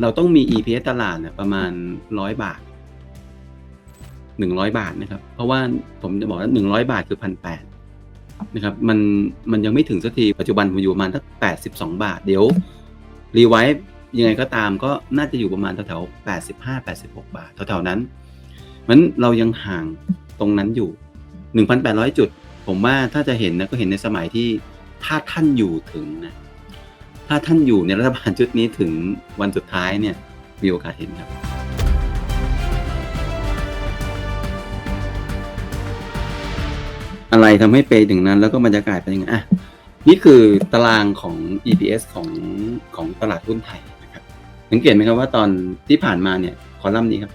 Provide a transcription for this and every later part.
เราต้องมี EPS ตลาดเนี่ยประมาณร้อยบาทหนึ่งร้อยบาทนะครับ เพราะว่าผมจะบอกว่าหนึ่งร้อยบาทคือพันแปดนะครับ มันมันยังไม่ถึงสักทีปัจจุบันผมอยู่ประมาณสักแปดสิบสองบาท เดี๋ยวรีไวซ์ยังไงก็ตามก็น่าจะอยู่ประมาณแถวๆแปดสิบห้าแปดสิบหกบาทแถวๆนั้นมันเรายังห่างตรงนั้นอยู่หนึ่งพันแปดร้อยจุด ผมว่าถ้าจะเห็นนะก็เห็นในสมัยที่ถ้าท่านอยู่ถึงนะ ถ้าท่านอยู่ในรัฐบาลชุดนี้ถึงวันสุดท้ายเนี่ยมีโอกาสเห็นครับ อะไรทำให้ไปถึงนั้นแล้วก็บรรยากาศเป็นยังไงอะนี่คือตารางของ EPS ของของตลาดหุ้นไทยนะครับสังเกตไหมครับว่าตอนที่ผ่านมาเนี่ยคอลัมน์นี้ครับ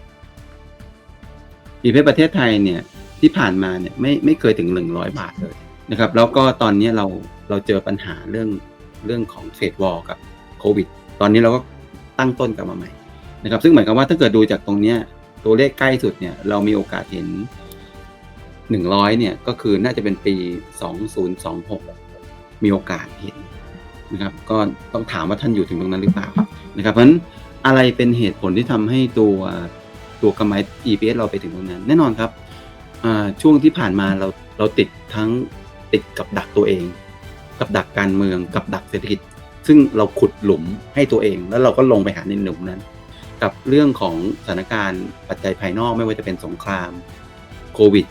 EPS ประเทศไทยเนี่ยที่ผ่านมาเนี่ยไม่ไม่เคยถึงหนึ่งร้อยบาทเลยนะครับ แล้วก็ตอนนี้เราเราเจอปัญหาเรื่อง เรื่องของเทรดวอลกับโควิด ตอนนี้เราก็ตั้งต้นกลับมาใหม่นะครับ ซึ่งหมายความว่าถ้าเกิดดูจากตรงเนี้ยตัวเลขใกล้สุดเนี่ยเรามีโอกาสเห็นหนึ่งร้อยเนี่ยก็คือน่าจะเป็นปีสองศูนย์สองหกมีโอกาสเห็นนะครับก็ต้องถามว่าท่านอยู่ถึงตรงนั้นหรือเปล่านะครับเพราะฉะนั้นอะไรเป็นเหตุผลที่ทำให้ตัวตัวกำไร EPS เราไปถึงตรงนั้น แน่นอนครับช่วงที่ผ่านมาเราเราติดทั้งติดกับดักตัวเอง กับดักการเมืองกับดักเศรษฐกิจ ซึ่งเราขุดหลุมให้ตัวเอง แล้วเราก็ลงไปหาในหลุมนั้น กับเรื่องของสถานการณ์ปัจจัยภายนอกไม่ว่าจะเป็นสงครามโควิด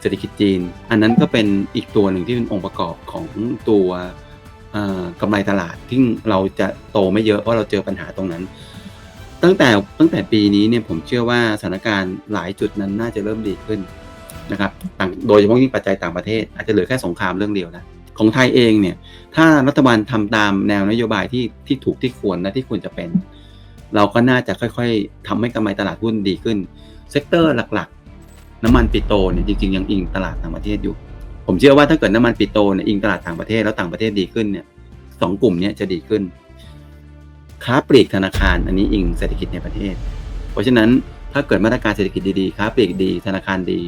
เศรษฐกิจจีน อันนั้นก็เป็นอีกตัวหนึ่งที่เป็นองค์ประกอบของตัวอ่ากำไรตลาดที่เราจะโตไม่เยอะเพราะเราเจอปัญหาตรงนั้น ตั้งแต่ตั้งแต่ปีนี้เนี่ยผมเชื่อว่าสถานการณ์หลายจุดนั้นน่าจะเริ่มดีขึ้นนะครับโดยเฉพาะยิ่งปัจจัยต่างประเทศ อาจจะเหลือแค่สงครามเรื่องเดียวนะ ของไทยเองเนี่ย ถ้ารัฐบาลทำตามแนวนโยบายที่ที่ถูกที่ควรและที่ควรจะเป็น เราก็น่าจะค่อยๆทำให้กำไรตลาดหุ้นดีขึ้น เซกเตอร์หลักๆ น้ำมันปิโตรเนี่ยจริงๆยังอิงตลาดต่างประเทศอยู่ ผมเชื่อว่าถ้าเกิดน้ำมันปิโตรเนี่ยอิงตลาดต่างประเทศแล้วต่างประเทศดีขึ้นเนี่ยสองกลุ่มเนี้จะดีขึ้น ค้าปลีกธนาคารอันนี้อิงเศรษฐกิจในประเทศ เพราะฉะนั้นถ้าเกิดมาตรการเศรษฐกิจดีๆ ค้าปลีกดี ธนาคารดี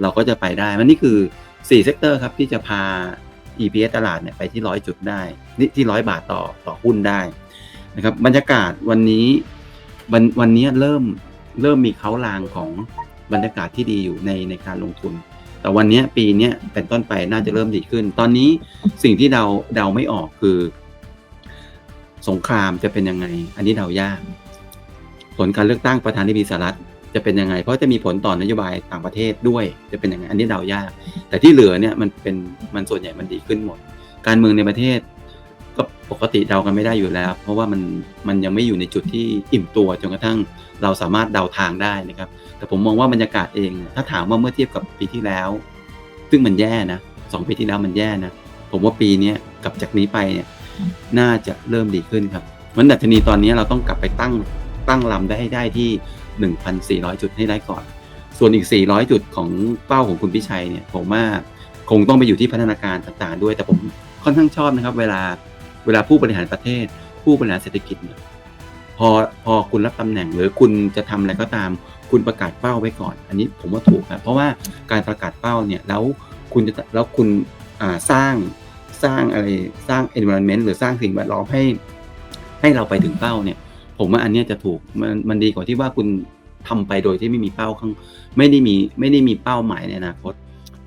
เราก็จะไปได้มันนี่คือ4เซกเตอร์ครับที่จะพา EPS ตลาดเนี่ยไปที่ร้อยจุดได้นี่ที่ร้อยบาทต่อต่อหุ้นได้นะครับบรรยากาศวันนี้วันวันนี้เริ่มเริ่มมีเขาลางของบรรยากาศที่ดีอยู่ในในการลงทุน แต่วันนี้ปีนี้เป็นต้นไปน่าจะเริ่มดีขึ้น ตอนนี้สิ่งที่เราเดาไม่ออกคือ สงครามจะเป็นยังไง อันนี้เดายาก ผลการเลือกตั้งประธานาธิบดีสหรัฐ จะเป็นยังไง เพราะจะมีผลต่อนโยบายต่างประเทศด้วย จะเป็นยังไงอันนี้เดายาก แต่ที่เหลือเนี่ยมันเป็นมันส่วนใหญ่มันดีขึ้นหมด การเมืองในประเทศ ก็ปกติเดากันไม่ได้อยู่แล้ว เพราะว่ามันมันยังไม่อยู่ในจุดที่อิ่มตัวจนกระทั่งเราสามารถเดาทางได้นะครับ แต่ผมมองว่าบรรยากาศเอง ถ้าถามว่าเมื่อเทียบกับปีที่แล้ว ซึ่งมันแย่นะสองปีที่แล้วมันแย่นะผมว่าปีนี้กับจากนี้ไปเนี่ยน่าจะเริ่มดีขึ้นครับมันดัชนีตอนนี้เราต้องกลับไปตั้งตั้งลำได้ให้ได้ที่ 1,400 จุดให้ได้ก่อน ส่วนอีก 400 จุดของเป้าของคุณพิชัยเนี่ยผมว่าคงต้องไปอยู่ที่พัฒนาการต่างๆ ด้วย แต่ผมค่อนข้างชอบนะครับ เวลาเวลาผู้บริหารประเทศ ผู้บริหารเศรษฐกิจเนี่ยพอพอคุณรับตำแหน่งหรือคุณจะทำอะไรก็ตาม คุณประกาศเป้าไว้ก่อน อันนี้ผมว่าถูกครับเพราะว่าการประกาศเป้าเนี่ยแล้วคุณจะแล้วคุณสร้างสร้างอะไรสร้าง environment หรือสร้างสิ่งแวดล้อมให้ให้เราไปถึงเป้าเนี่ย ผมว่าอันนี้จะถูกมันมันดีกว่าที่ว่าคุณทำไปโดยที่ไม่มีเป้าข้างไม่ได้มีไม่ได้มีเป้าหมายในอนาคต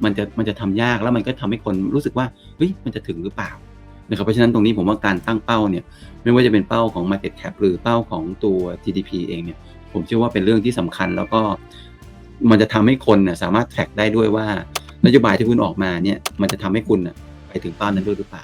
มันจะมันจะทำยากแล้วมันก็ทำให้คนรู้สึกว่าเฮ้ยมันจะถึงหรือเปล่านะครับเพราะฉะนั้นตรงนี้ผมว่าการตั้งเป้าเนี่ยไม่ว่าจะเป็นเป้าของ market cap หรือเป้าของตัว GDP เองเนี่ยผมเชื่อว่าเป็นเรื่องที่สำคัญแล้วก็ มันจะทำให้คนเนี่ยสามารถ track ได้ด้วยว่านโยบายที่คุณออกมาเนี่ยมันจะทำให้คุณไปถึงเป้านั้นด้วยหรือเปล่า